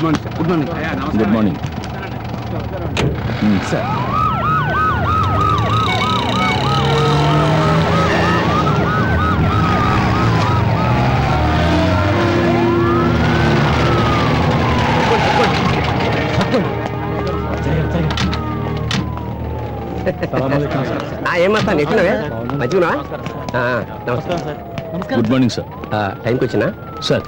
Good morning good morning good morning sir ఏమస్తా నెట్టినవే మంచిగున్నా నమస్కారం. Good morning sir. టైంకి వచ్చినా sir.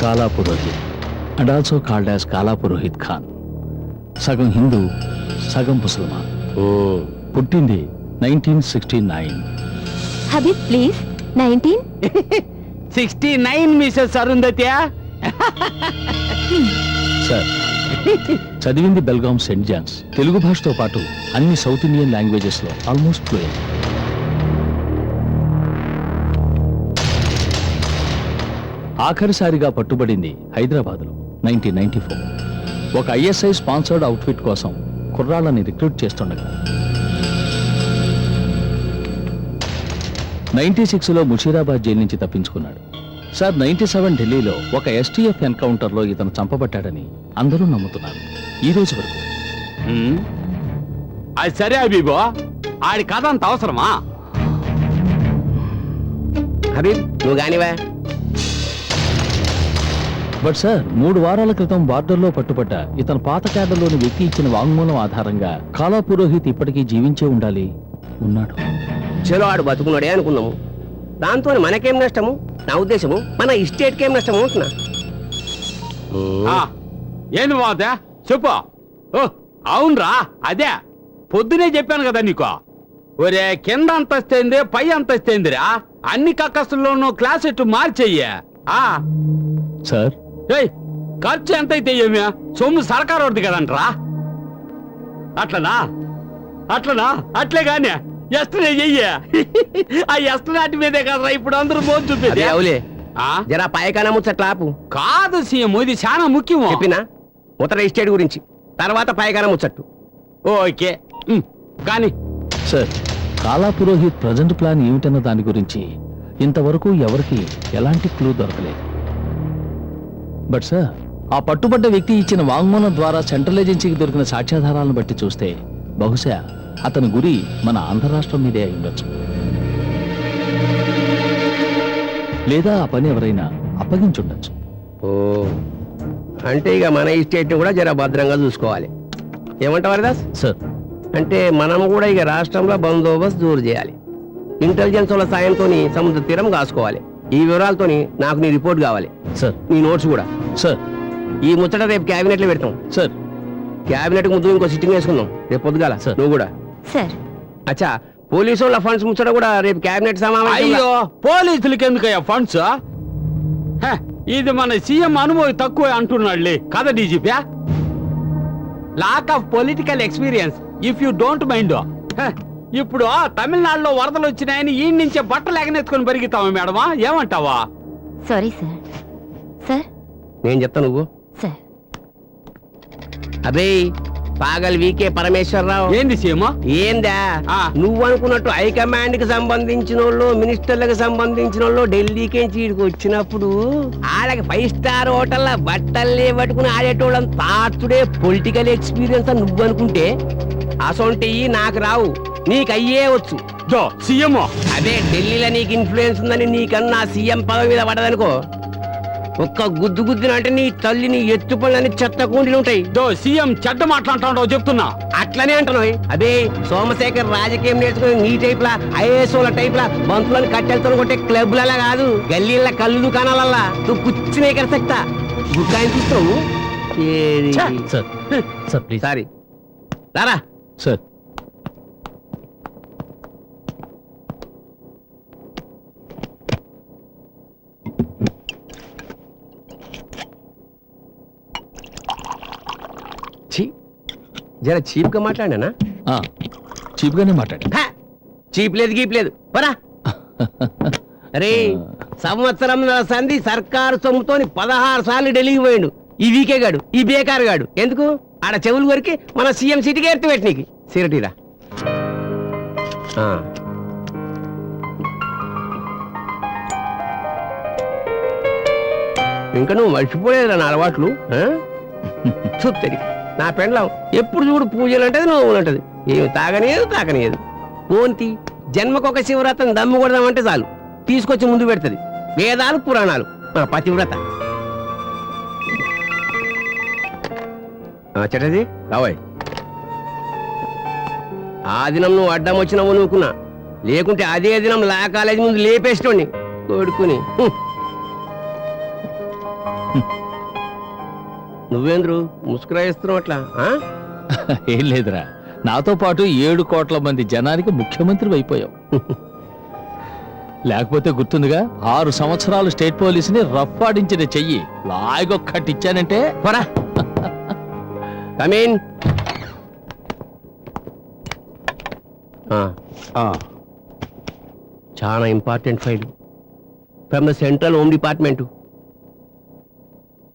Kala Purohit and also called as Kala Purohit Khan సగం హిందూ సగం ముసల్మాన్ పుట్టింది nineteen sixty nine Habib please nineteen sixty nine Mrs Arundhati sir చదివింది బెల్గాం సెంట్ జాన్స్. తెలుగు భాషతో పాటు అన్ని సౌత్ ఇండియన్ లాంగ్వేజెస్లో ఆల్మోస్ట్ ఫ్లూయెంట్ ఆఖరిసారిగా పట్టుబడింది హైదరాబాద్లో నైన్టీన్ నైన్టీ ఫోర్ ఒక ఐఎస్ఐ స్పాన్సర్డ్ అవుట్ఫిట్ కోసం కుర్రాళ్ళని రిక్రూట్ చేస్తుండగా. నైన్టీ సిక్స్లో ముషీరాబాద్ జైలు నుంచి తప్పించుకున్నాడు. సార్ నైన్టీ సెవెన్ ఢిల్లీలో ఒక ఎస్టీఎఫ్ ఎన్కౌంటర్లో ఇతను చంపబడ్డాడని అందరూ నమ్ముతున్నారు. ఈ రోజు వరకు. అది సరే అబీబో ఆడి కథ అంత అవసరమా? హబీబ్ నువ్వు కానివా. బట్ సార్ మూడు వారాల క్రితం బార్డర్లో పట్టుబడ్డ. ఇతను పాత క్యాడర్లోని వ్యక్తి ఇచ్చిన వాంగ్మూలం ఆధారంగా కాలా పురోహిత్ ఇప్పటికీ జీవించే ఉండాలి. ఉన్నాడు. చలో ఆడు బతుకున్నాడే అనుకుందాము దాంతో మనకేం నష్టము? నా ఉద్దేశము మన ఇస్టేట్కి నష్టము అంటున్నా. ఆ, ఏంది బాగుందా చెప్పు. ఓ అవునరా అదే. పొద్దునే చెప్పాను కదా నీకు. ఒరే కింద అంతస్తేంది పై అంతస్తేందిరా. అన్ని కక్కస్తుల్లోనూ క్లాస్ ఎట్టు మార్చెయ్యా. ఆ. సార్ ఏయ్ ఖర్చు ఎంత అయితే ఏమి? సొమ్ము సర్కారు వద్దు కదంట్రా. అట్లనా? అట్లనా? అట్లే గాని ఎస్టనే చెయ్యే. ఆ ఎస్టనాటి మీదే కదరా ఇప్పుడు అందరూ మోజు అదే చూపేది అవులే. ఆ? జరా పాయకాన ముచ్చట్లాపు కాదు సీఎం ఇది చాలా ముఖ్యం చెప్పినా? ఉత్తర ఇస్టేట్ గురించి. తర్వాత పాయకాన ముచ్చట్టు. ఓకే. కానీ. Sir Kala Purohit present plan ఏమిటన్న దాని గురించి ఇంతవరకు ఎవరికి ఎలాంటి క్లూ దొరకలేదు. బట్ సార్ ఆ పట్టుబడ్డ వ్యక్తి ఇచ్చిన వాంగ్మూలం ద్వారా సెంట్రల్ ఏజెన్సీకి దొరికిన సాక్ష్యాధారాలను బట్టి చూస్తే బహుశా అతని గురి మన ఆంధ్ర రాష్ట్రం మీదే అయి ఉండొచ్చు. లేదా ఆ పని ఎవరైనా అప్పగించుండొచ్చు. ఓ అంటే ఇక మన ఇస్టేట్ కూడా జర భద్రంగా చూసుకోవాలి. ఏమంటావు హరిదాస్? సార్ అంటే మనం కూడా ఇక రాష్ట్రంలో బందోబస్తు దూరు చేయాలి. ఇంటెలిజెన్స్ వాళ్ళ సాయంతో సముద్ర తీరం కాసుకోవాలి. ఈ వివరాలతోని నాకు నీ రిపోర్ట్ కావాలి. సార్. నీ నోట్స్ కూడా. సార్. ఈ ముచ్చట రేపు క్యాబినెట్లో పెడతాం. సార్. క్యాబినెట్ ముందు ఇంకో సిట్టింగ్ వేసుకుందాం. రేపు పొద్దుగాల. సార్. నువ్వు కూడా. సార్. అచ్చా పోలీసు వాళ్ళ ఫండ్స్ ముచ్చట కూడా రేపు క్యాబినెట్ సమావేశం అయ్యో పోలీసులకి ఎందుకయ్యా ఫండ్స్ హ, ఇది మన సీఎం అనుభవం తక్కువ అంటున్నాడులే. కదా DGP? Lack of political experience if you don't mind ఇప్పుడు తమిళనాడులో వరదలు వచ్చినాయని ఈ నుంచే బట్టలు ఎగనెత్తుకొని పెరుగుతావా మేడమా? ఏమంటావా? Sorry sir. సార్? నేను చెప్తా నువ్వు. సార్. అబే పాగల్ వీకే పరమేశ్వరరావు. ఏంది సీఎం? ఏందా. నువ్వు అనుకున్నట్టు హైకమాండ్కి సంబంధించిన వాళ్ళు మినిస్టర్లకు సంబంధించిన వాళ్ళు ఢిల్లీకి ఈడికి వచ్చినప్పుడు ఆడకి ఫైవ్ స్టార్ హోటల్ బట్టల్లే పట్టుకుని ఆడేటోళ్ళని తాచుడే పొలిటికల్ ఎక్స్పీరియన్స్ అని నువ్వు అనుకుంటే అసొంటివి నాకు రావు నీకు అయ్యే వచ్చు. జో సీఎం. అదే ఢిల్లీలో నీకు ఇన్ఫ్లుయెన్స్ ఉందని నీకన్నా సీఎం పదవి మీద పడదనుకో ఒక్క గుద్దు గుద్దినంటే నీ తల్లి నీ ఎత్తు పళ్ళని చెత్త కుండీలు ఉంటాయి. దో సీఎం చెడ్డ మాట్లాడుతున్నావు చెప్తున్నా. అట్లనే అంటున్నావు. అదే సోమశేఖర్ రాజకీయం నేర్చుకుని నీ టైప్ లా ఐఏఎస్ టైప్ లా బంతులను కట్టెలతో కొట్టే క్లబ్లలా కాదు గల్లీల కళ్ళు దుకాణాలల్లా. నువ్వు కూర్చునే కరసక్తా. గుక్కాయని చూస్తావు? సారీ. రారా. సార్. జర చీప్గా మాట్లాడానా చీప్ గానే మాట్లాడా చీప్ లేదు గీప్ లేదు. పరా అరే సంవత్సరం సంధి సర్కారు సొమ్ముతోని పదహారు సార్లు ఢిల్లీకి పోయిండు. ఈ వీకే గాడు ఈ బేకార్ గాడు. ఎందుకు? ఆడ చెవులు కొరికి మన సీఎం సీటుకి ఎత్తి పెట్టినీకి సిరటీరా ఇంకా నువ్వు మర్చిపోలేదు నా అలవాట్లు చూపు తెరికి నా పెండ్లం ఎప్పుడు చూడు పూజలు అంటది నువ్వు అంటది ఏమి తాగనేది తాగనేది పోంతి జన్మకొక శివరాత్రం దమ్ము కొడదామంటే చాలు. తీసుకొచ్చి ముందు పెడుతుంది. వేదాలు పురాణాలు మన పతివ్రత. ఆ, చటర్జీ రావాయ్ ఆ దినం నువ్వు అడ్డం వచ్చినావు నువ్వుకున్నా లేకుంటే అదే దినం లా కాలేజీ ముందు లేపేస్తోండి కొడుకుని. హ్మ్. నువ్వేంద్రు ముసుకురాయిస్తున్నావు అట్లా ఆ? ఏం లేదురా. నాతో పాటు ఏడు కోట్ల మంది జనానికి ముఖ్యమంత్రి అయిపోయావు. లేకపోతే గుర్తుందిగా ఆరు సంవత్సరాలు స్టేట్ పోలీసుని రఫ్ఫాడించిన చెయ్యి లాగొక్కటిచ్చానంటే పోరా. కమీన్. చాలా important file. From the central home department.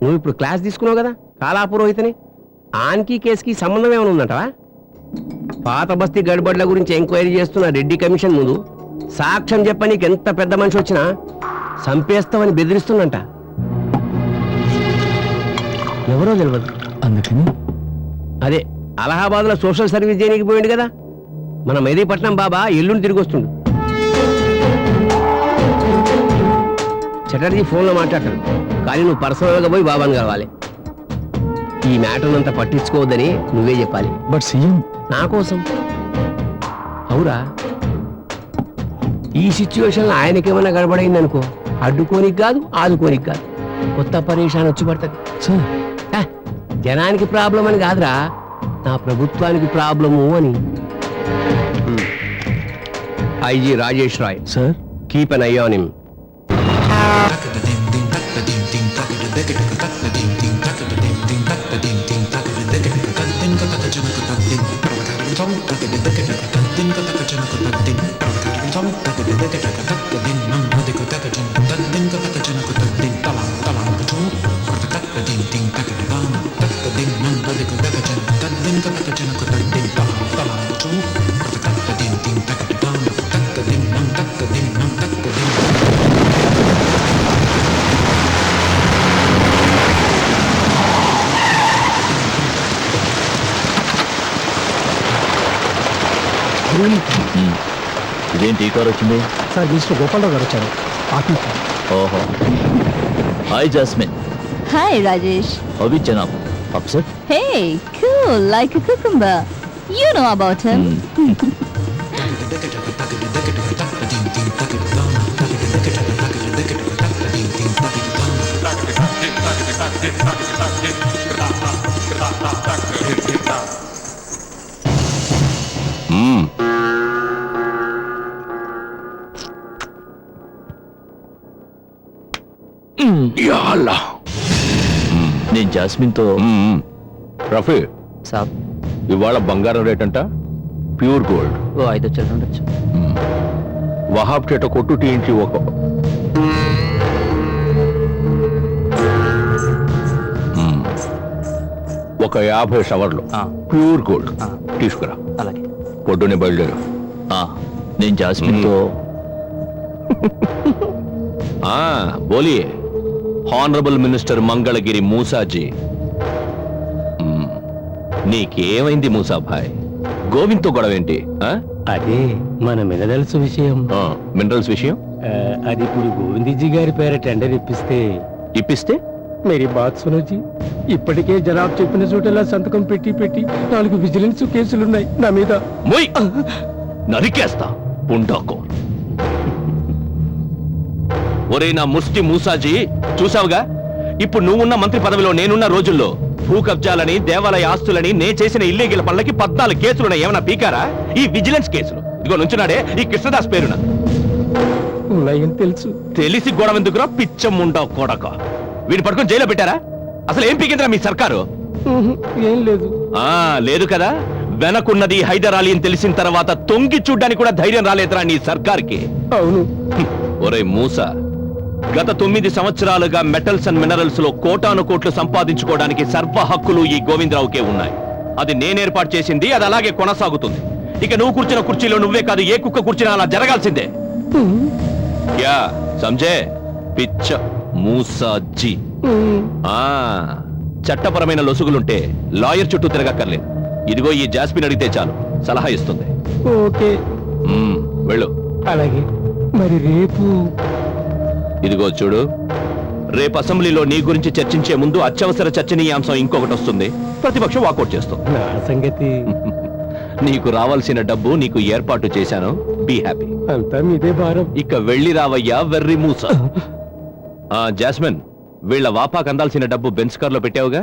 నువ్వు ఇప్పుడు క్లాస్ తీసుకున్నావు కదా? కాలా పురోహితని ఆన్కి కేసుకి సంబంధం ఏమైనా ఉందంటవా? పాత బస్తీ గడిబడ్ల గురించి ఎంక్వైరీ చేస్తున్న రెడ్డి కమిషన్ ముందు సాక్ష్యం చెప్ప నీకు ఎంత పెద్ద మనిషి వచ్చినా చంపేస్తామని బెదిరిస్తుందంట. ఎవరో తెలియదు అందుకని? అదే అలహాబాద్లో సోషల్ సర్వీస్ చేయడానికి పోయిండు కదా? మన మెదీపట్నం బాబా ఎల్లుండి తిరిగి వస్తుండు. చటర్జీ ఫోన్లో మాట్లాడతాడు. కానీ నువ్వు పర్సనల్గా పోయి బాబాని కలవాలి. ఈ మ్యాటర్ అంతా పట్టించుకోవద్దని నువ్వే చెప్పాలి. But CM. నా కోసం. అవురా. ఈ సిచ్యువేషన్లో ఆయనకేమైనా గడబడైంది అనుకో అడ్డుకోనికి కాదు ఆదుకోనికి కాదు. కొత్త పరేషాన్ వచ్చి పడుతుంది. జనానికి ప్రాబ్లం అని కాదురా. నా ప్రభుత్వానికి ప్రాబ్లము అని. IG Rajesh Rai. Sir? Keep an eye on him. Ding you. ఇదేంటి ఈ కార్ వచ్చింది? సార్ మిస్టర్ గోపాలరావు గారు వచ్చారు. ఓహో. Hi Jasmine. Hi, Rajesh. అవి Janab? Upset Hey, cool, like a cucumber. You know about him. నేను జాస్మిన్తో రఫీ సాబ్. ఇవాళ బంగారం రేట్ అంట ప్యూర్ గోల్డ్. ఓ ఐదు వచ్చారు ఉండొచ్చు వహాబ్ చేట కొట్టు టీయించి ఒక. మ్మ్. ఒక యాభై షవర్లు. Pure gold. తీసుకురా. అలాగే. పొద్దున్నే బయలుదేరు. నేను జాస్మిన్తో ఆ, బోలి హానరబుల్ మినిస్టర్ మంగళగిరి మూసాజీ. నీకేమైంది మూసాభాయ్? గోవింద్తో గొడవేంటి? అదే మన మినరల్స్ విషయం. ఆ, మినరల్స్ విషయం? అది ఇప్పుడు గోవిందజీ గారి పేర టెండర్ ఇప్పిస్తే. ఇప్పిస్తే? మేరీ బాత్ సునోజీ ఇప్పటికే జనాబ్ చెప్పిన చోటలా సంతకం పెట్టి పెట్టి నాలుగు విజిలెన్స్ కేసులున్నాయి నా మీద. నరికేస్తా పుండాకో. ఒరే నా ముష్టి మూసాజీ చూసావుగా ఇప్పుడు నువ్వున్న మంత్రి పదవిలో నేనున్న రోజుల్లో భూ కబ్జాలని దేవాలయ ఆస్తులని నే చేసిన ఇల్లీగల్ పనులకి పద్నాలుగు కేసులున్నాయి. ఏమన్నా పీకారా? ఈ విజిలెన్స్ కేసులు. ఇదిగో నుంచున్నాడే ఈ కృష్ణదాస్ పేరున. తెలుసు. తెలిసి గొడవ ఎందుకురా? పిచ్చం ఉండవు కొడక. వీడిని పట్టుకొని జైల్లో పెట్టారా? అసలు ఏం పీకిందిరా మీ సర్కారు? ఏం లేదు. ఆ లేదు కదా? వెనకున్నది హైదర్ అలీ అని తెలిసిన తర్వాత తొంగి చూడ్డానికి కూడా ధైర్యం రాలేదురా నీ సర్కార్కి. అవును. ఒరే మూస. గత తొమ్మిది సంవత్సరాలుగా మెటల్స్ అండ్ మినరల్స్లో కోటాను కోట్లు సంపాదించుకోవడానికి సర్వ హక్కులు ఈ గోవిందరావుకే ఉన్నాయి. అది నేనేర్పాటు చేసింది అది అలాగే కొనసాగుతుంది. ఇక నువ్వు కూర్చున్న కుర్చీలో నువ్వే కాదు ఏ కుక్క కూర్చున్నా అలా జరగాల్సిందే. యా సంజయ్ పిచ్చ మూసాజీ. ఆ చట్టపరమైన లొసుగులుంటే లాయర్ చుట్టూ తిరగక్కర్లేదు. ఇదిగో ఈ జాస్మిన్ అడిగితే చాలు సలహా ఇస్తుంది. ఓకే. వెళ్ళు. అలాగే. మరి రేపు ఇదిగో చూడు రేపు అసెంబ్లీలో నీ గురించి చర్చించే ముందు అత్యవసర చర్చనీయాంశం ఇంకొకటి వస్తుంది. ప్రతిపక్షం వాకౌట్ చేస్తుంది. నా సంగతి. నీకు రావాల్సిన డబ్బు నీకు ఏర్పాటు చేశాను. బీ హ్యాపీ అంతా మీదే భారం. ఇక వెళ్ళి రావయ్యా వెర్రి మూస. ఆ జాస్మిన్ వీళ్ళ వాపాకు అందాల్సిన డబ్బు బెన్స్ కార్లో పెట్టావుగా?